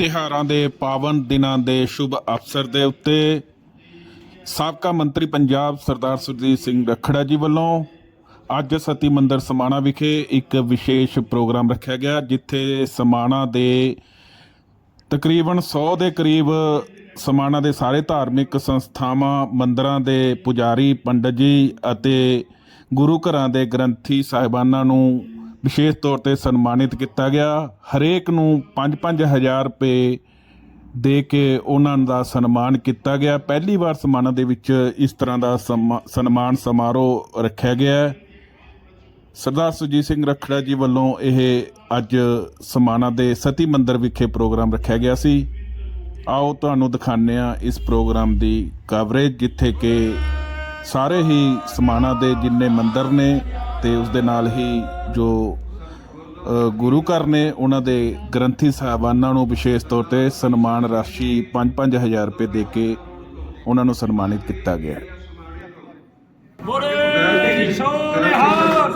ਤਿਹਾਰਾਂ ਦੇ ਪਾਵਨ ਦਿਨਾਂ ਦੇ ਸ਼ੁਭ ਅਵਸਰ ਦੇ ਉੱਤੇ ਸਾਬਕਾ ਮੰਤਰੀ ਪੰਜਾਬ ਸਰਦਾਰ ਸੁਰਜੀਤ ਸਿੰਘ ਰਖੜਾ ਜੀ ਵੱਲੋਂ ਅੱਜ ਸਤੀ ਮੰਦਰ ਸਮਾਣਾ ਵਿਖੇ ਇੱਕ ਵਿਸ਼ੇਸ਼ ਪ੍ਰੋਗਰਾਮ ਰੱਖਿਆ ਗਿਆ, ਜਿੱਥੇ ਸਮਾਣਾ ਦੇ ਤਕਰੀਬਨ 100 ਦੇ ਕਰੀਬ ਸਮਾਣਾ ਦੇ ਸਾਰੇ ਧਾਰਮਿਕ ਸੰਸਥਾਵਾਂ, ਮੰਦਰਾਂ ਦੇ ਪੁਜਾਰੀ, ਪੰਡਤ ਜੀ ਅਤੇ ਗੁਰੂ ਘਰਾਂ ਦੇ ਗ੍ਰੰਥੀ ਸਾਹਿਬਾਨਾਂ ਨੂੰ ਵਿਸ਼ੇਸ਼ ਤੌਰ ਤੇ ਸਨਮਾਨਿਤ ਕੀਤਾ ਗਿਆ। ਹਰੇਕ ਨੂੰ 5-5000 ਰੁਪਏ ਦੇ ਕੇ ਉਹਨਾਂ ਦਾ ਸਨਮਾਨ ਕੀਤਾ ਗਿਆ। ਪਹਿਲੀ ਵਾਰ ਸਮਾਣਾ ਦੇ ਵਿੱਚ ਇਸ ਤਰ੍ਹਾਂ ਦਾ ਸਮਾ- ਸਨਮਾਨ ਸਮਾਰੋਹ ਰੱਖਿਆ ਗਿਆ ਸਰਦਾਰ ਸੁਰਜੀਤ ਸਿੰਘ ਰਖੜਾ ਜੀ ਵੱਲੋਂ ਇਹ ਅੱਜ ਸਮਾਣਾ ਦੇ ਸਤੀ ਮੰਦਰ ਵਿਖੇ ਪ੍ਰੋਗਰਾਮ ਰੱਖਿਆ ਗਿਆ ਸੀ। ਆਓ ਤੁਹਾਨੂੰ ਦਿਖਾਉਂਦੇ ਆ ਇਸ ਪ੍ਰੋਗਰਾਮ ਦੀ ਕਵਰੇਜ ਜਿੱਥੇ ਕਿ ਸਾਰੇ ਹੀ ਸਮਾਣਾ ਦੇ ਜਿੰਨੇ ਮੰਦਿਰ ਨੇ ਤੇ ਉਸ ਦੇ ਨਾਲ ਹੀ ਜੋ ਗੁਰੂ ਘਰ ਨੇ ਉਹਨਾਂ ਦੇ ਗ੍ਰੰਥੀ ਸਾਹਿਬਾਨਾਂ ਨੂੰ ਵਿਸ਼ੇਸ਼ ਤੌਰ ਤੇ ਸਨਮਾਨ ਰਾਸ਼ੀ 5-5000 ਰੁਪਏ ਦੇ ਕੇ ਉਹਨਾਂ ਨੂੰ ਸਨਮਾਨਿਤ ਕੀਤਾ ਗਿਆ ਹੈ। ਬੋਲੇ ਸੋਨਿਹਾਰ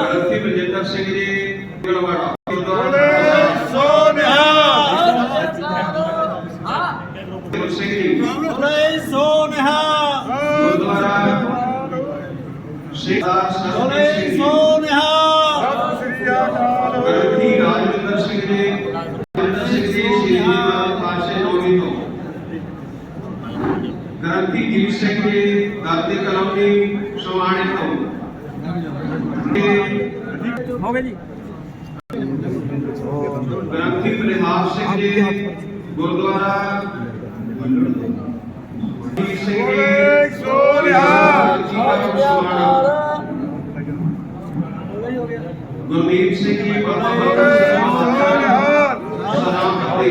ਗ੍ਰੰਥੀ ਬਲਜਿੰਦਰ ਸਿੰਘ ਜੀ ਗਲਵਾੜਾ ਗੁਰੂ ਸਿੰਘ ਜੀ ਬੋਲੇ ਸੋਨਿਹਾਰ ਗੁਰਦੁਆਰਾ ਸ਼ੇਖਦਾਰ ਸਰਬਜੀਤ ਬੋਲੇ ਸਿੰਘ ਜੀ ਸੋਨਿਹਾਰ ਗ੍ਰੰਥੀ ਰਾਜਵਿੰਦਰ ਸਿੰਘ ਜੀ ਰਾਜਵਿੰਦਰ ਸਿੰਘ ਜੀ ਸ਼੍ਰੀ ਪਾਸ਼ੇ ਨੌਵੀਂ ਤੋਂ ਗ੍ਰੰਥੀ ਜੀਤ ਸਿੰਘ ਜੀ ਦਾਤੀ ਕਲਮੀ ਸਵਾਣੇ ਤੋਂ ਹੋ ਗਿਆ ਜੀ ਗ੍ਰੰਥੀ ਬਲਿਹਾਰ ਸਿੰਘ ਜੀ ਗੁਰਦੁਆਰਾ ਜੀਤ ਸਿੰਘ ਜੀ ਸੋਨਿਹਾਰ ਗੁਰਮੀਤ ਸਿੰਘ ਜੀ ਸਿੰਘ ਸੋਨਿਹਾਰ ਸਲਾਮਤੀ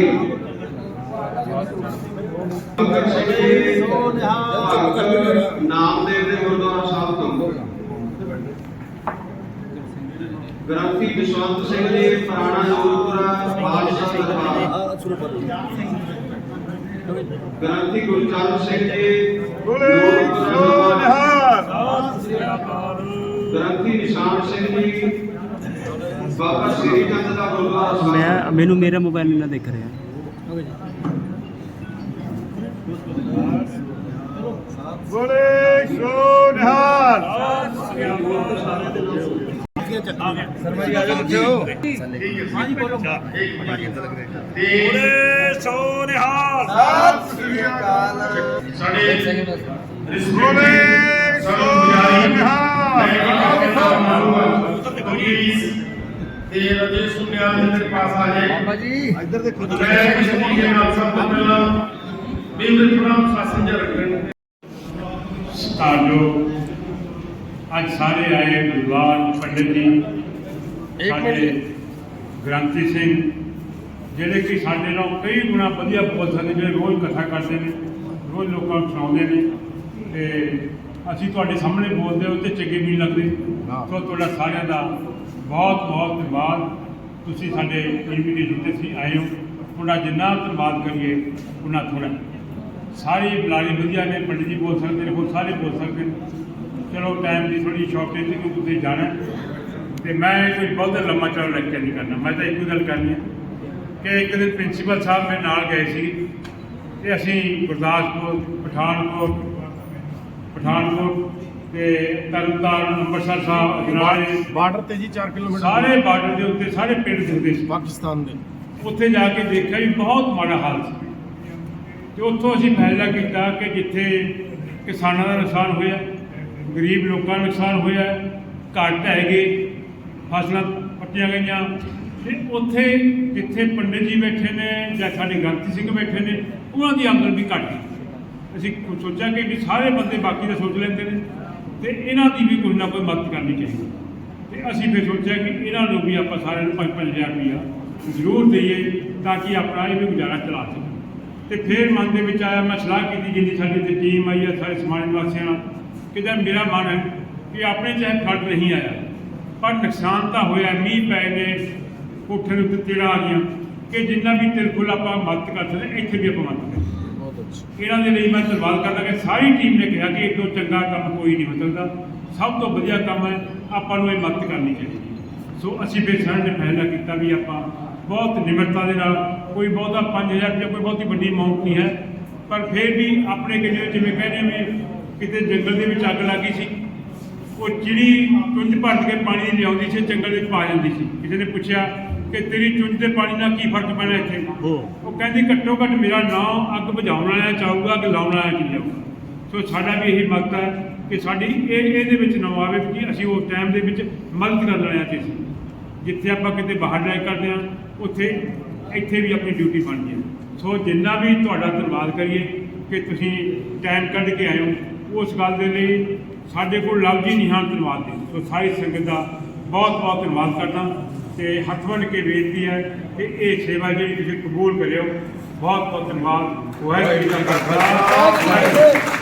ਬਕਰ ਸਿੰਘ ਜੀ ਸੋਨਿਹਾਰ ਨਾਮਦੇਵ ਦੇ ਗੁਰਦੁਆਰਾ ਸਾਹਿਬ ਤੋਂ। ਗ੍ਰੰਥੀ ਜਸਵੰਤ ਸਿੰਘ ਜੀ ਪੁਰਾਣਾ ਨੂਰਪੁਰਾ ਬਾਦਸ਼ਾਹ ਦਰਬਾਰ। ਗ੍ਰੰਥੀ ਗੁਰਚਰਨ ਸਿੰਘ ਜੀ ਬੋਲੇ ਸੋਨਿਹਾਰ ਗ੍ਰੰਥੀ ਨਿਸ਼ਾਨ ਸਿੰਘ ਜੀ ਬਾਬਾ ਸ੍ਰੀ ਚੰਦ ਦਾ ਗੁਰਦੁਆਰਾ ਮੈਂ, ਮੈਨੂੰ ਮੇਰਾ ਮੋਬਾਈਲ ਨਹੀਂ ਨਾ ਦਿਖ ਰਿਹਾ। ਬੋਲੇ ਸੋਨਹਾਰ ਬੋਲੇ ਸੋਨਿਹਾਰ ਸਾਡੇ ਬੋਲੇ ਸੋਨਹਾਰ ਤੇ ਰਜੇ ਸੁਨਿਆ ਦੇ ਮੇਰੇ ਪਾਸ ਆ ਜਾਏ। ਬਾਬਾ ਜੀ ਇੱਧਰ ਦੇਖੋ ਮੈਂ ਇਸ ਮੌਕੇ ਨਾਲ ਸਭ ਤੋਂ ਪਹਿਲਾਂ ਬਿੰਦ ਪ੍ਰਣਾਮ ਸਾਸਨ ਜੀ ਰੱਖਣ। ਸਤਾਲੋ ਅੱਜ ਸਾਰੇ ਆਏ ਵਿਦਵਾਨ ਪੰਡਿਤ ਜੀ ਸਾਡੇ ਗ੍ਰੰਥੀ ਸਿੰਘ ਜਿਹੜੇ ਕਿ ਸਾਡੇ ਨਾਲ ਕਈ ਗੁਣਾ ਵਧੀਆ ਬੋਲ ਸਕਦੇ ਜਿਹੜੇ ਰੋਜ਼ ਕਥਾ ਕਰਦੇ ਨੇ ਰੋਜ਼ ਲੋਕਾਂ ਨੂੰ ਸੁਣਾਉਂਦੇ ਨੇ। ਤੇ ਅਸੀਂ ਤੁਹਾਡੇ ਸਾਹਮਣੇ ਬੋਲਦੇ ਹੋ ਤੇ ਚੰਗੇ ਵੀ ਲੱਗਦੇ। ਸੋ ਤੁਹਾਡਾ ਸਾਰਿਆਂ ਦਾ ਬਹੁਤ ਬਹੁਤ ਧੰਨਵਾਦ। ਤੁਸੀਂ ਸਾਡੇ ਇਨਵੀਟੇਸ਼ਨ ਤੇ ਸੀ, ਆਏ ਹੋ। ਉਹਨਾਂ ਜਿੰਨਾ ਧੰਨਵਾਦ ਕਰੀਏ, ਉਹਨਾਂ ਥੋੜਾ ਸਾਰੀ ਬੁਲਾਰੇ ਵਧੀਆ ਨੇ, ਪੰਡਿਤ ਜੀ ਬੋਲ ਸਕਦੇ ਨੇ, ਹੋਰ ਸਾਰੇ ਬੋਲ ਸਕਦੇ ਨੇ। ਚਲੋ ਟਾਈਮ ਦੀ ਥੋੜੀ ਸ਼ਾਰਟੇਜ ਸੀ ਕਿਉਂਕਿ ਤੁਸੀਂ ਜਾਣਾ ਹੈ। ਤੇ ਮੈਂ ਕੋਈ ਬਹੁਤ ਲੰਮਾ ਚੌੜਾ ਲੈਕਚਰ ਨਹੀਂ ਕਰਨਾ। ਮੈਂ ਤਾਂ ਇੱਕੋ ਗੱਲ ਕਰਨੀ ਹੈ ਕਿ ਇੱਕ ਦਿਨ ਪ੍ਰਿੰਸੀਪਲ ਸਾਹਿਬ ਮੇਰੇ ਨਾਲ ਗਏ ਸੀ। ਤੇ ਅਸੀਂ ਗੁਰਦਾਸਪੁਰ, ਪਠਾਨਕੋਟ ਪਠਾਨਕੋਟ ਤੇ ਤਰਨਤਾਰਨ ਅੰਮ੍ਰਿਤਸਰ ਸਾਹਿਬ ਅਜਨਾਲੇ। ਬਾਰਡਰ ਤੇ ਜੀ 4 ਕਿਲੋਮੀਟਰ ਸਾਰੇ ਬਾਰਡਰ ਦੇ ਉੱਤੇ ਸਾਰੇ ਪਿੰਡ ਦਿਖਦੇ ਸੀ ਪਾਕਿਸਤਾਨ ਦੇ। ਉੱਥੇ ਜਾ ਕੇ ਦੇਖਿਆ ਵੀ ਬਹੁਤ ਮਾੜਾ ਹਾਲ ਸੀ। ਤੇ ਉੱਥੋਂ ਅਸੀਂ ਫੈਸਲਾ ਕੀਤਾ ਕਿ ਜਿੱਥੇ ਕਿਸਾਨਾਂ ਦਾ ਨੁਕਸਾਨ ਹੋਇਆ ਗਰੀਬ ਲੋਕਾਂ ਦਾ ਨੁਕਸਾਨ ਹੋਇਆ ਘਰ ਢਹਿ ਗਏ ਫਸਲਾਂ ਪੱਟੀਆਂ ਗਈਆਂ। ਤੇ ਉੱਥੇ ਜਿੱਥੇ ਪੰਡਿਤ ਜੀ ਬੈਠੇ ਨੇ ਜਾਂ ਸਾਡੇ ਗ੍ਰੰਥੀ ਸਿੰਘ ਬੈਠੇ ਨੇ ਉਹਨਾਂ ਦੀ ਆਮਦਨ ਵੀ ਘੱਟ ਹੈ ਅਸੀਂ ਸੋਚਿਆ ਕਿ ਵੀ ਸਾਰੇ ਬੰਦੇ ਬਾਕੀ ਦਾ ਸੋਚ ਲੈਂਦੇ ਨੇ। ਤੇ ਇਹਨਾਂ ਦੀ ਵੀ ਕੋਈ ਨਾ ਕੋਈ ਮਦਦ ਕਰਨੀ ਚਾਹੀਦੀ। ਤੇ ਅਸੀਂ ਫਿਰ ਸੋਚਿਆ ਕਿ ਇਹਨਾਂ ਨੂੰ ਵੀ ਆਪਾਂ ਸਾਰਿਆਂ ਨੂੰ 5-5000 ਰੁਪਈਆ ਜ਼ਰੂਰ ਦਈਏ ਤਾਂ ਕਿ ਆਪਣਾ ਇਹ ਵੀ ਗੁਜ਼ਾਰਾ ਚਲਾ ਸਕੀਏ ਤੇ ਫਿਰ ਮਨ ਦੇ ਵਿੱਚ ਆਇਆ, ਮੈਂ ਸਲਾਹ ਕੀਤੀ ਜਿੰਨੀ ਸਾਡੀ ਤੇ ਟੀਮ ਆਈ ਆ, ਸਾਰੇ ਸਮਾਜ ਨਿਵਾਸੀਆਂ ਨਾਲ, ਕਿ ਜਦ ਮੇਰਾ ਮਨ ਹੈ ਕਿ ਆਪਣੇ ਚਾਹੇ ਫਲਟ ਨਹੀਂ ਆਇਆ। ਪਰ ਨੁਕਸਾਨ ਤਾਂ ਹੋਇਆ, ਮੀਂਹ ਪਏ ਨੇ ਕੋਠੇ ਦੇ ਉੱਤੇ ਤੇੜਾ ਆ ਗਈਆਂ, ਕਿ ਜਿੰਨਾ ਵੀ ਤਿਲਕੁਲ ਆਪਾਂ ਮਦਦ ਕਰ ਸਕਦੇ, ਇੱਥੇ ਵੀ ਆਪਾਂ ਮਦਦ ਕਰੀਏ ਇਹਨਾਂ ਦੇ ਲਈ ਮੈਂ ਧੰਨਵਾਦ ਕਰਦਾ ਕਿ ਸਾਰੀ ਟੀਮ ਨੇ ਕਿਹਾ ਕਿ ਇਹ ਤੋਂ ਚੰਗਾ ਕੰਮ ਕੋਈ ਨਹੀਂ ਹੋ ਸਕਦਾ ਸਭ ਤੋਂ ਵਧੀਆ ਕੰਮ ਹੈ, ਆਪਾਂ ਨੂੰ ਇਹ ਮਦਦ ਕਰਨੀ ਚਾਹੀਦੀ ਹੈ। ਸੋ ਅਸੀਂ ਫਿਰ ਸਾਰਿਆਂ ਨੇ ਫੈਸਲਾ ਕੀਤਾ ਵੀ ਆਪਾਂ ਬਹੁਤ ਨਿਮਰਤਾ ਦੇ ਨਾਲ, ਕੋਈ ਬਹੁਤਾ 5000 ਜਾਂ ਕੋਈ ਬਹੁਤੀ ਵੱਡੀ ਅਮਾਉਂਟ ਨਹੀਂ ਹੈ। ਪਰ ਫਿਰ ਵੀ ਆਪਣੇ ਕਿਤੇ ਜਿਵੇਂ ਕਹਿੰਦੇ ਵੀ ਕਿਤੇ ਜੰਗਲ ਦੇ ਵਿੱਚ ਅੱਗ ਲੱਗੀ ਸੀ, ਉਹ ਚਿੜੀ ਚੁੰਝ ਭਰ ਕੇ ਪਾਣੀ ਲਿਆਉਂਦੀ ਸੀ, ਜੰਗਲ ਵਿੱਚ ਪਾ ਜਾਂਦੀ ਸੀ। ਕਿਸੇ ਨੇ ਪੁੱਛਿਆ ਕਿ ਤੇਰੀ ਚੁੰਝ ਦੇ ਪਾਣੀ ਨਾਲ ਕੀ ਫ਼ਰਕ ਪੈਣਾ ਇੱਥੇ? ਉਹ ਕਹਿੰਦੀ ਘੱਟੋ ਘੱਟ ਮੇਰਾ ਨਾਮ ਅੱਗ ਬੁਝਾਉਣ ਵਾਲਾ ਚਾਹੂਗਾ ਅੱਗ ਲਾਉਣ ਵਾਲਾ ਕੀ ਜਾਊਗਾ ਸੋ ਸਾਡਾ ਵੀ ਇਹੀ ਮਕਸਦ ਹੈ ਕਿ ਸਾਡੀ ਇਹ ਇਹਦੇ ਵਿੱਚ ਨਾ ਆਵੇ ਕਿ ਅਸੀਂ ਉਸ ਟਾਈਮ ਦੇ ਵਿੱਚ ਮਦਦ ਕਰਨ ਵਾਲਿਆਂ ਤੇ ਸੀ। ਜਿੱਥੇ ਆਪਾਂ ਕਿਤੇ ਬਾਹਰ ਜਾ ਕਰਦੇ ਹਾਂ ਉੱਥੇ ਇੱਥੇ ਵੀ ਆਪਣੀ ਡਿਊਟੀ ਬਣਦੀ ਹੈ। ਸੋ ਜਿੰਨਾ ਵੀ ਤੁਹਾਡਾ ਧੰਨਵਾਦ ਕਰੀਏ ਕਿ ਤੁਸੀਂ ਟਾਈਮ ਕੱਢ ਕੇ ਆਏ ਹੋ ਉਸ ਗੱਲ ਦੇ ਲਈ ਸਾਡੇ ਕੋਲ ਲਫ਼ਜ਼ ਹੀ ਨਹੀਂ ਹਨ ਧੰਨਵਾਦ ਦੇ। ਸੋ ਸਾਰੀ ਸੰਗਤ ਦਾ ਬਹੁਤ ਬਹੁਤ ਧੰਨਵਾਦ ਕਰਦਾ। ਤੇ ਹੱਥ ਬੰਨ੍ਹ ਕੇ ਬੇਨਤੀ ਹੈ ਕਿ ਇਹ ਸੇਵਾ ਜਿਹੜੀ ਤੁਸੀਂ ਕਬੂਲ ਕਰਿਓ ਬਹੁਤ ਬਹੁਤ ਧੰਨਵਾਦ ਵਾਹਿਗੁਰੂ ਜੀ ਕਾ ਖਾਲਸਾ ਵਾਹਿਗੁਰੂ ਜੀ ਕੀ ਫਤਿਹ।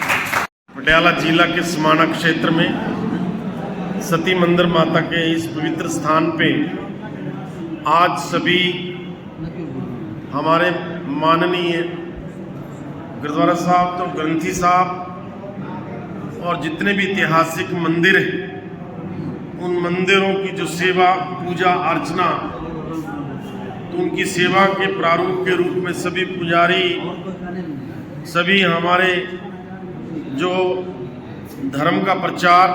पटियाला जिला के समाना क्षेत्र में सती मंदिर माता के इस पवित्र स्थान पे आज सभी हमारे माननीय गुरुद्वारा साहब तो ग्रंथी साहब और जितने भी ऐतिहासिक मंदिर हैं उन मंदिरों की जो सेवा, पूजा, अर्चना तो उनकी सेवा के प्रारूप के रूप में सभी पुजारी, सभी हमारे जो धर्म का प्रचार,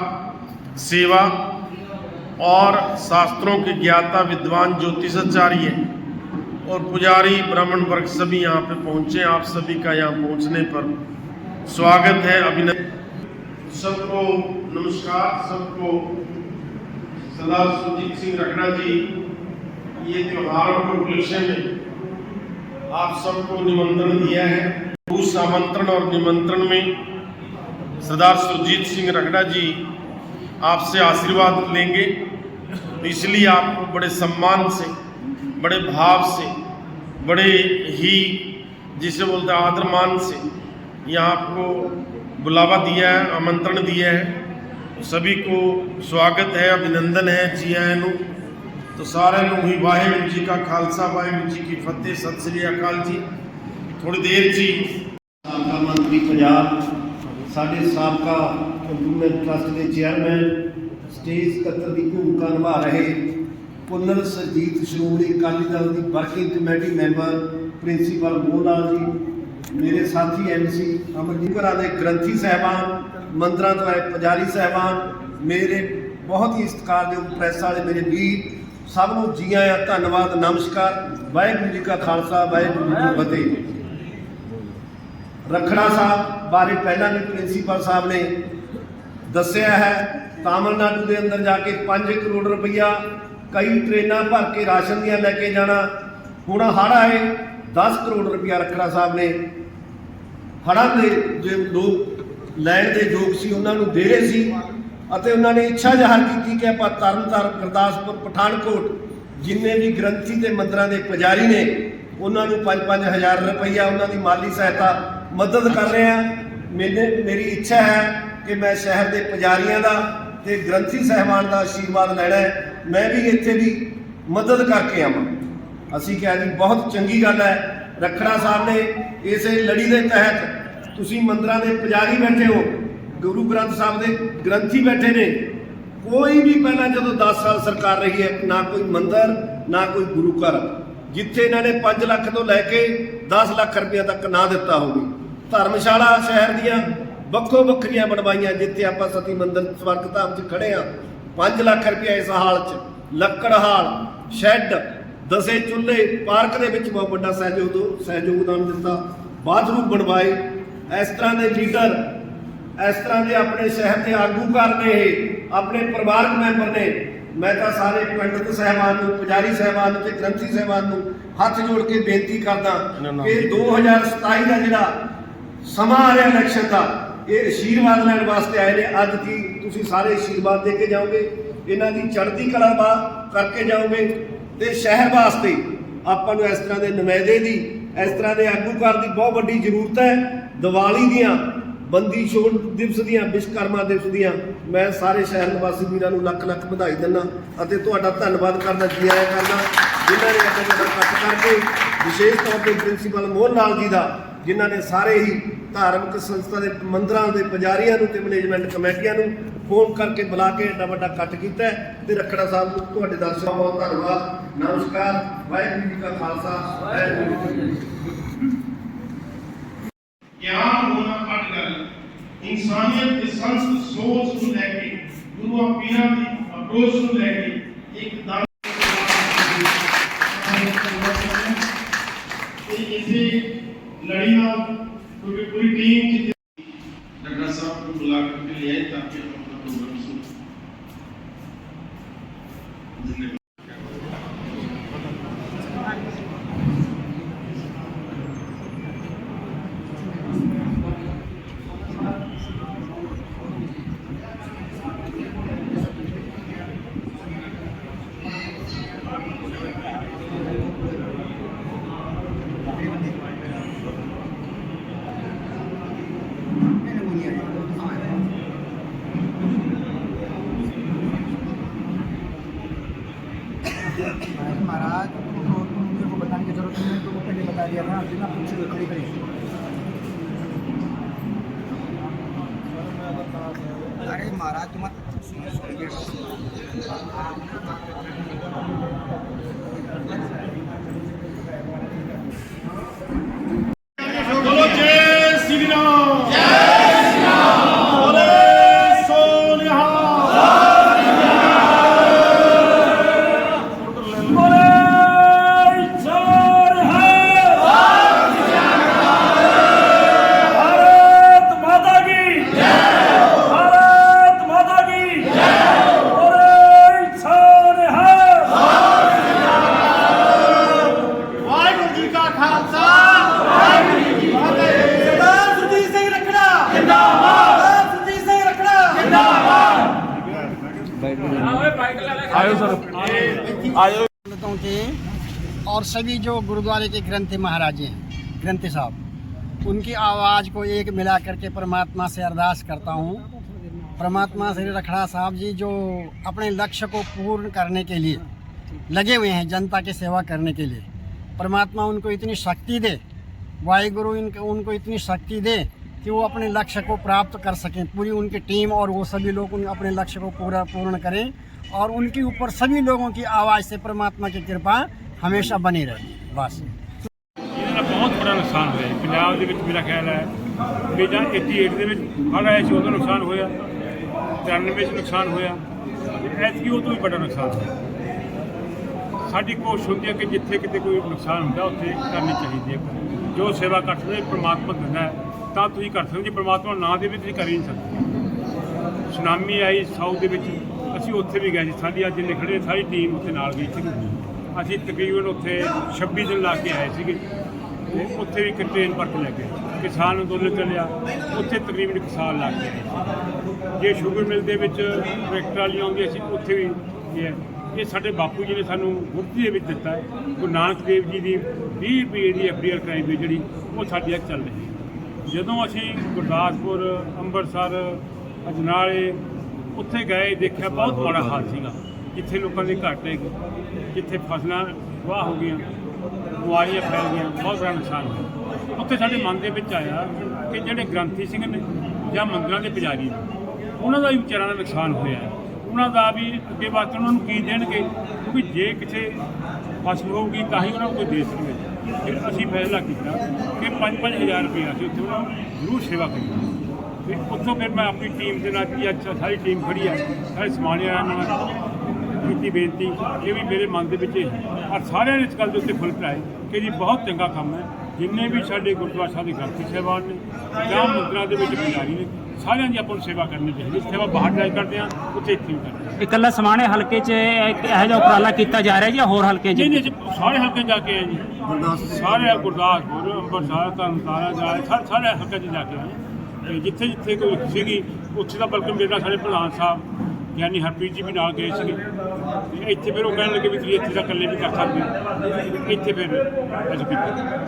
सेवा और शास्त्रों के ज्ञाता, विद्वान, ज्योतिषाचार्य और पुजारी, ब्राह्मण वर्ग सभी यहाँ पे पहुँचे। आप सभी का यहाँ पहुँचने पर स्वागत है, अभिनंदन। सबको नमस्कार, सबको सरदार सुजीत सिंह रखड़ा जी, ये त्योहारों के उपलक्ष्य में आप सबको निमंत्रण दिया है। उस आमंत्रण और निमंत्रण में सरदार सुरजीत सिंह रखड़ा जी आपसे आशीर्वाद लेंगे। इसलिए आपको बड़े सम्मान से, बड़े भाव से, बड़े ही, जिसे बोलते हैं, आदर मान से यहाँ आपको बुलावा दिया है, आमंत्रण दिया है। सभी को स्वागत है अभिनंदन है जी आए ਨੂੰ तो सारे ਨੂੰ ही ਵਾਹਿਗੁਰੂ ਜੀ ਕਾ ਖਾਲਸਾ ਵਾਹਿਗੁਰੂ ਜੀ ਕੀ ਫਤਿਹ ਸਤਿ ਸ੍ਰੀ ਅਕਾਲ ਜੀ ਥੋੜੀ ਦੇਰ ਜੀ ਸਾਬਕਾ ਮੰਤਰੀ ਪੰਜਾਬ ਸਾਡੇ ਸਾਬਕਾ ਇੰਪਰੂਵਮੈਂਟ ਟਰਸਟ ਦੇ ਚੇਅਰਮੈਨ ਸਟੇਜ ਸਕੱਤਰ ਦੀ ਭੂਮਿਕਾ ਨਿਭਾ ਰਹੇ ਪੁਨਰ ਸਰਜੀਤ ਸ਼੍ਰੋਮਣੀ ਅਕਾਲੀ ਦਲ ਦੀ working committee member principal Mohanlal ji ਮੇਰੇ ਸਾਥੀ ਐਮਸੀ ਅਮਰਜੀਤ ਘਰਾਂ ਦੇ ਗ੍ਰੰਥੀ ਸਹਿਬਾਨ ਮੰਦਰਾਂ ਤੋਂ ਆਏ ਪੁਜਾਰੀ ਸਹਿਬਾਨ, ਮੇਰੇ ਬਹੁਤ ਹੀ ਸਤਿਕਾਰਯੋਗ ਪ੍ਰੈਸ ਵਾਲੇ ਮੇਰੇ ਵੀਰ, ਸਭ ਨੂੰ ਜੀ ਆਇਆਂ, ਧੰਨਵਾਦ, ਨਮਸਕਾਰ। ਵਾਹਿਗੁਰੂ ਜੀ ਕਾ ਖਾਲਸਾ, ਵਾਹਿਗੁਰੂ ਜੀ ਕੀ ਫਤਿਹ। ਰਖੜਾ ਸਾਹਿਬ ਬਾਰੇ ਪਹਿਲਾਂ ਵੀ ਪ੍ਰਿੰਸੀਪਲ ਸਾਹਿਬ ਨੇ ਦੱਸਿਆ ਹੈ, ਤਾਮਿਲਨਾਡੂ ਦੇ ਅੰਦਰ ਜਾ ਕੇ 5 ਕਰੋੜ ਰੁਪਈਆ ਕਈ ਟ੍ਰੇਨਾਂ ਭਰ ਕੇ ਰਾਸ਼ਨ ਦੀਆਂ ਲੈ ਕੇ ਜਾਣਾ। ਹੁਣ ਹੜ੍ਹ ਆਏ 10 ਕਰੋੜ ਰੁਪਈਆ ਰਖੜਾ ਸਾਹਿਬ ਨੇ। ਹੜ੍ਹਾਂ ਦੇ ਜੇ ਲੋਕ ਲੈਣ ਦੇ ਯੋਗ ਸੀ, ਉਹਨਾਂ ਨੂੰ ਦੇ ਰਹੇ ਸੀ ਅਤੇ ਉਹਨਾਂ ਨੇ ਇੱਛਾ ਜ਼ਾਹਰ ਕੀਤੀ ਕਿ ਆਪਾਂ ਤਰਨਤਾਰਨ, ਗੁਰਦਾਸਪੁਰ, ਪਠਾਨਕੋਟ ਜਿੰਨੇ ਵੀ ਗ੍ਰੰਥੀ ਤੇ ਮੰਦਰਾਂ ਦੇ ਪੁਜਾਰੀ ਨੇ, ਉਹਨਾਂ ਨੂੰ 5-5000 ਰੁਪਈਆ ਉਹਨਾਂ ਦੀ ਮਾਲੀ ਸਹਾਇਤਾ ਮਦਦ ਕਰ ਰਹੇ ਆ ਮੈਨੇ ਮੇਰੀ ਇੱਛਾ ਹੈ ਕਿ ਮੈਂ ਸ਼ਹਿਰ ਦੇ ਪੁਜਾਰੀਆਂ ਦਾ ਤੇ ਗ੍ਰੰਥੀ ਸਹਿਬਾਨ ਦਾ ਆਸ਼ੀਰਵਾਦ ਲੈਣਾ ਹੈ। ਮੈਂ ਵੀ ਇੱਥੇ ਦੀ ਮਦਦ ਕਰਕੇ ਆਵਾਂ। ਅਸੀਂ ਕਿਹਾ ਜੀ, ਬਹੁਤ ਚੰਗੀ ਗੱਲ ਹੈ। ਰਖੜਾ ਸਾਹਿਬ ਨੇ ਇਸੇ ਲੜੀ ਦੇ ਤਹਿਤ ਤੁਸੀਂ ਮੰਦਰਾਂ ਦੇ ਪੁਜਾਰੀ ਬੈਠੇ ਹੋ, ਗੁਰੂ ਗ੍ਰੰਥ ਸਾਹਿਬ ਦੇ ਗ੍ਰੰਥੀ ਬੈਠੇ ਨੇ। ਕੋਈ ਵੀ ਪਹਿਲਾਂ ਜਦੋਂ 10 ਸਾਲ ਸਰਕਾਰ ਰਹੀ ਹੈ, ਨਾ ਕੋਈ ਮੰਦਰ, ਨਾ ਕੋਈ ਗੁਰੂ ਘਰ, ਜਿੱਥੇ ਇਹਨਾਂ ਨੇ 5 ਲੱਖ ਤੋਂ ਲੈ ਕੇ 10 ਲੱਖ ਰੁਪਏ ਤੱਕ ਨਾ ਦਿੱਤਾ ਹੋਵੇ। ਧਰਮਸ਼ਾਲਾ ਸ਼ਹਿਰ ਦੀਆਂ ਵੱਖੋ ਵੱਖਰੀਆਂ ਬਣਵਾਈਆਂ, ਜਿੱਥੇ ਆਪਾਂ ਸਤੀ ਮੰਦਰ ਸਵਰਗ ਧਾਮ 'ਚ ਖੜੇ ਆ 5 ਲੱਖ ਰੁਪਏ ਇਸ ਹਾਲ 'ਚ, ਲੱਕੜ ਹਾਲ, ਸ਼ੈੱਡ, ਦਸੇ ਚੁੱਲ੍ਹੇ, ਪਾਰਕ ਦੇ ਵਿੱਚ ਬਹੁਤ ਵੱਡਾ ਸਹਿਯੋਗ ਸਹਿਯੋਗਦਾਨ ਦਿੱਤਾ, ਬਾਥਰੂਮ ਬਣਵਾਏ ਇਸ ਤਰ੍ਹਾਂ ਦੇ ਲੀਡਰ ਇਸ ਤਰ੍ਹਾਂ ਦੇ ਆਪਣੇ ਸ਼ਹਿਰ ਦੇ ਆਗੂਕਾਰ ਨੇ ਇਹ ਆਪਣੇ ਪਰਿਵਾਰਕ ਮੈਂਬਰ ਨੇ। ਮੈਂ ਤਾਂ ਸਾਰੇ ਪੰਡਤ ਸਹਿਬਾਨ ਨੂੰ ਪੁਜਾਰੀ ਸਹਿਬਾਨ ਨੂੰ ਤੇ ਗ੍ਰੰਥੀ ਸਹਿਬਾਨ ਨੂੰ ਹੱਥ ਜੋੜ ਕੇ ਬੇਨਤੀ ਕਰਦਾ ਕਿ 2027 ਦਾ ਜਿਹੜਾ ਸਮਾਂ ਆ ਰਿਹਾ ਇਲੈਕਸ਼ਨ ਦਾ ਇਹ ਆਸ਼ੀਰਵਾਦ ਲੈਣ ਵਾਸਤੇ ਆਏ ਨੇ। ਅੱਜ ਦੀ ਤੁਸੀਂ ਸਾਰੇ ਆਸ਼ੀਰਵਾਦ ਦੇ ਕੇ ਜਾਓਗੇ? ਇਹਨਾਂ ਦੀ ਚੜ੍ਹਦੀ ਕਲਾ ਬਾ ਕਰਕੇ ਜਾਓਗੇ? ਤੇ ਸ਼ਹਿਰ ਵਾਸਤੇ ਆਪਾਂ ਨੂੰ ਇਸ ਤਰ੍ਹਾਂ ਦੇ ਨੁਮਾਇੰਦੇ ਦੀ ਇਸ ਤਰ੍ਹਾਂ ਦੇ ਆਗੂਕਾਰ ਦੀ ਬਹੁਤ ਵੱਡੀ ਜ਼ਰੂਰਤ ਹੈ। ਦੀਵਾਲੀ ਦੀਆਂ, ਬੰਦੀ ਛੋੜ ਦਿਵਸ ਦੀਆਂ ਵਿਸ਼ਕਰਮਾ ਦਿਵਸ ਦੀਆਂ, ਮੈਂ ਸਾਰੇ ਸ਼ਹਿਰ ਨਿਵਾਸੀ ਵੀਰਾਂ ਨੂੰ ਲੱਖ ਲੱਖ ਵਧਾਈ ਦਿੰਦਾ ਅਤੇ ਤੁਹਾਡਾ ਧੰਨਵਾਦ ਕਰਦਾ, ਜੀ ਆਇਆਂ ਕਰਦਾ, ਜਿਨ੍ਹਾਂ ਨੇ ਆਪਣਾ ਜਿਹੜਾ ਕੱਟ ਕਰਕੇ, ਵਿਸ਼ੇਸ਼ ਤੌਰ ਤੇ ਪ੍ਰਿੰਸੀਪਲ ਮੋਹਨ ਲਾਲ ਜੀ ਦਾ, ਜਿਨ੍ਹਾਂ ਨੇ ਸਾਰੇ ਹੀ ਧਾਰਮਿਕ ਸੰਸਥਾ ਦੇ ਮੰਦਰਾਂ ਦੇ ਪੁਜਾਰੀਆਂ ਨੂੰ ਤੇ ਮੈਨੇਜਮੈਂਟ ਕਮੇਟੀਆਂ ਨੂੰ ਫੋਨ ਕਰਕੇ ਬੁਲਾ ਕੇ ਐਡਾ ਵੱਡਾ ਇਕੱਠ ਕੀਤਾ ਹੈ ਤੇ ਰਖੜਾ ਸਾਹਿਬ ਨੂੰ ਤੁਹਾਡੇ ਦਰਸ਼ਕਾਂ ਦਾ ਬਹੁਤ ਧੰਨਵਾਦ, ਨਮਸਕਾਰ, ਵਾਹਿਗੁਰੂ ਜੀ ਕਾ ਖਾਲਸਾ, ਵਾਹਿਗੁਰੂ ਜੀ ज्ञान होना अटकल इंसानियत के संस्थ सोच को लेके गुरु पीरा की अप्रोच को लेके, एक दान इसे लड़ी ना क्योंकि पूरी टीम की डॉक्टर साहब को बुला करके ले आए ताकि हम अपना प्रोग्राम सुन। धन्यवाद। तो वो पहले बता दिया था बिना पूछे हुए खड़ी खड़ी अरे महाराज तुम पंडितों के और सभी जो गुरुद्वारे के ग्रंथी महाराजे हैं, ग्रंथी साहब, उनकी आवाज़ को एक मिला करके परमात्मा से अरदास करता हूँ। परमात्मा श्री रखड़ा साहब जी जो अपने लक्ष्य को पूर्ण करने के लिए लगे हुए हैं, जनता की सेवा करने के लिए, परमात्मा उनको इतनी शक्ति दे, वाहिगुरु इनको उनको इतनी शक्ति दे कि वो अपने लक्ष्य को प्राप्त कर सकें, पूरी उनकी टीम और वो सभी लोग उन, अपने लक्ष्य को पूरा, पूर्ण करें। और उनके ऊपर सभी लोगों की आवाज़ से परमात्मा की कृपा हमेशा बनी रहे बस ਇਹਦਾ ਬਹੁਤ ਬੜਾ ਨੁਕਸਾਨ ਹੋਇਆ ਜੀ। ਪੰਜਾਬ ਦੇ ਵਿੱਚ ਮੇਰਾ ਖਿਆਲ ਹੈ ਵੀ ਜਾਂ 88 ਦੇ ਵਿੱਚ ਹੜ੍ਹ ਆਇਆ ਸੀ ਉਦੋਂ ਨੁਕਸਾਨ ਹੋਇਆ 93 ਵਿੱਚ ਨੁਕਸਾਨ ਹੋਇਆ ਐਤਕੀ ਉਹ ਤੋਂ ਵੀ ਵੱਡਾ ਨੁਕਸਾਨ ਹੋਇਆ ਸਾਡੀ ਕੋਸ਼ਿਸ਼ ਹੁੰਦੀ ਹੈ ਕਿ ਜਿੱਥੇ ਕਿਤੇ ਕੋਈ ਨੁਕਸਾਨ ਹੁੰਦਾ ਉੱਥੇ ਕਰਨੀ ਚਾਹੀਦੀ ਹੈ ਜੋ ਸੇਵਾ ਕਰ ਸਕਦੇ ਪ੍ਰਮਾਤਮਾ ਦਿੰਦਾ ਹੈ ਤਾਂ ਤੁਸੀਂ ਕਰ ਸਕਦੇ ਹੋ। ਜੇ ਪ੍ਰਮਾਤਮਾ ਨਾ ਦੇਵੇ ਤੁਸੀਂ ਕਰ ਹੀ ਨਹੀਂ ਸਕਦੇ ਸੁਨਾਮੀ ਆਈ ਸਾਊਥ ਦੇ ਵਿੱਚ ਅਸੀਂ ਉੱਥੇ ਵੀ ਗਏ ਸੀ। ਸਾਡੀ ਅੱਜ ਜਿੰਨੇ ਸਾਰੀ ਟੀਮ ਉੱਥੇ ਨਾਲ ਗਈ ਸੀ। ਅਸੀਂ ਤਕਰੀਬਨ ਉੱਥੇ 26 ਦਿਨ ਲਾ ਕੇ ਆਏ ਸੀਗੇ। ਤੇ ਉੱਥੇ ਵੀ ਇੱਕ ਟ੍ਰੇਨ ਭਰ ਕੇ ਲੈ ਕੇ ਕਿਸਾਨ ਅੰਦੋਲਨ ਚੱਲਿਆ। ਉੱਥੇ ਤਕਰੀਬਨ ਇੱਕ ਸਾਲ ਲੱਗ ਗਿਆ ਜੇ ਸ਼ੂਗਰ ਮਿਲ ਦੇ ਵਿੱਚ ਟਰੈਕਟਰ ਵਾਲੀਆਂ ਆਉਂਦੀਆਂ ਸੀ, ਉੱਥੇ ਵੀ ਇਹ ਇਹ ਸਾਡੇ ਬਾਪੂ ਜੀ ਨੇ ਸਾਨੂੰ ਗੁਰਤੀ ਦੇ ਵਿੱਚ ਦਿੱਤਾ ਹੈ। ਗੁਰੂ ਨਾਨਕ ਦੇਵ ਜੀ ਦੀ 20 ਰੁਪਏ ਦੀ ਐਫਡੀਆਰ ਕਰਾਈ ਹੋਈ ਜਿਹੜੀ ਉਹ ਸਾਡੀ ਇੱਕ ਚੱਲ ਰਹੀ ਹੈ। ਜਦੋਂ ਅਸੀਂ ਗੁਰਦਾਸਪੁਰ, ਅੰਮ੍ਰਿਤਸਰ, ਅਜਨਾਲੇ ਉੱਥੇ ਗਏ, ਦੇਖਿਆ ਬਹੁਤ ਮਾੜਾ ਹਾਲ ਸੀਗਾ। ਜਿੱਥੇ ਲੋਕਾਂ ਦੇ ਘਰ ਟੇ ਜਿੱਥੇ ਫਸਲਾਂ ਵਾਹ ਹੋ ਗਈਆਂ, ਬਿਮਾਰੀਆਂ ਫੈਲ ਗਈਆਂ, ਬਹੁਤ ਬੜਾ ਨੁਕਸਾਨ ਹੋਇਆ। ਉੱਥੇ ਸਾਡੇ ਮਨ ਦੇ ਵਿੱਚ ਆਇਆ ਕਿ ਜਿਹੜੇ ਗ੍ਰੰਥੀ ਸਿੰਘ ਨੇ ਜਾਂ ਮੰਦਰਾਂ ਦੇ ਪੁਜਾਰੀ ਨੇ, ਉਹਨਾਂ ਦਾ ਵੀ ਵਿਚਾਰਾਂ ਦਾ ਨੁਕਸਾਨ ਹੋਇਆ ਉਹਨਾਂ ਦਾ ਵੀ ਅੱਗੇ ਵਾਸਤੇ ਉਹਨਾਂ ਨੂੰ ਕੀ ਦੇਣਗੇ? ਕਿਉਂਕਿ ਜੇ ਕਿਸੇ ਫਸਲ ਹੋਊਗੀ, ਤਾਂ ਹੀ ਉਹਨਾਂ ਨੂੰ ਕੋਈ ਦੇ ਸਕਣਗੇ। ਫਿਰ ਅਸੀਂ ਫੈਸਲਾ ਕੀਤਾ ਕਿ 5-5000 ਰੁਪਏ ਅਸੀਂ ਉੱਥੇ ਉਹਨਾਂ ਨੂੰ ਜ਼ਰੂਰ ਸੇਵਾ ਕਰੀਏ। ਉੱਥੋਂ ਫਿਰ ਮੈਂ ਆਪਣੀ ਟੀਮ ਦੇ ਨਾਲ ਕੀ ਅੱਛਾ ਸਾਰੀ ਟੀਮ ਖੜੀ ਹੈ ਸਾਰੇ ਸਮਾਣਿਆਂ ਨਾਲ ਕੀਤੀ ਬੇਨਤੀ। ਇਹ ਵੀ ਮੇਰੇ ਮਨ ਦੇ ਵਿੱਚ। ਔਰ ਸਾਰਿਆਂ ਨੇ ਇਸ ਗੱਲ ਦੇ ਉੱਤੇ ਫੁੱਲ ਪੜਾਏ ਕਿ ਜੀ ਬਹੁਤ ਚੰਗਾ ਕੰਮ ਹੈ। ਜਿੰਨੇ ਵੀ ਸਾਡੇ ਗੁਰਦੁਆਰਾ ਸਾਹਿਬ ਦੇ ਗ੍ਰੰਥੀ ਸੇਵਾਨ ਨੇ ਜਾਂ ਮੰਦਰਾਂ ਦੇ ਵਿੱਚ ਪੁਜਾਰੀ ਨੇ ਸਾਰਿਆਂ ਦੀ ਆਪਾਂ ਨੂੰ ਸੇਵਾ ਕਰਨੀ ਚਾਹੀਦੀ ਆਪਾਂ ਬਾਹਰ ਜਾਇ ਕਰਦੇ ਹਾਂ ਉੱਥੇ ਇੱਥੇ ਵੀ ਕਰਦੇ ਹਾਂ। ਇਕੱਲਾ ਸਮਾਣੇ ਹਲਕੇ 'ਚ ਇੱਕ ਇਹੋ ਜਿਹਾ ਉਪਰਾਲਾ ਕੀਤਾ ਜਾ ਰਿਹਾ ਜਾਂ ਹੋਰ ਹਲਕੇ 'ਚ? ਨਹੀਂ ਨਹੀਂ ਸਾਰੇ ਹਲਕੇ ਜਾ ਕੇ ਆਏ ਜੀ। ਸਾਰੇ ਗੁਰਦਾਸਪੁਰ ਅੰਮ੍ਰਿਤਸਰ ਤਰਨਤਾਰਨ ਜਾ ਸਾਰੇ ਸਾਰੇ ਹਲਕੇ 'ਚ ਜਾ ਕੇ ਆਏ ਜਿੱਥੇ ਜਿੱਥੇ ਕੋਈ ਸੀਗੀ, ਉੱਥੇ ਦਾ ਬਲਕਿ ਮੇਰੇ ਨਾਲ ਸਾਡੇ ਪ੍ਰਧਾਨ ਸਾਹਿਬ, ਗਿਆਨੀ ਹਰਪ੍ਰੀਤ ਜੀ ਵੀ ਨਾਲ ਗਏ ਸੀਗੇ ਤੇ ਇੱਥੇ ਫਿਰ ਉਹ ਕਹਿਣ ਲੱਗੇ ਵੀ ਤੁਸੀਂ ਇੱਥੇ ਦਾ ਇਕੱਲੇ ਵੀ ਕਰ ਸਕਦੇ ਹੋ। ਇੱਥੇ ਫਿਰ ਅਸੀਂ ਕੀਤਾ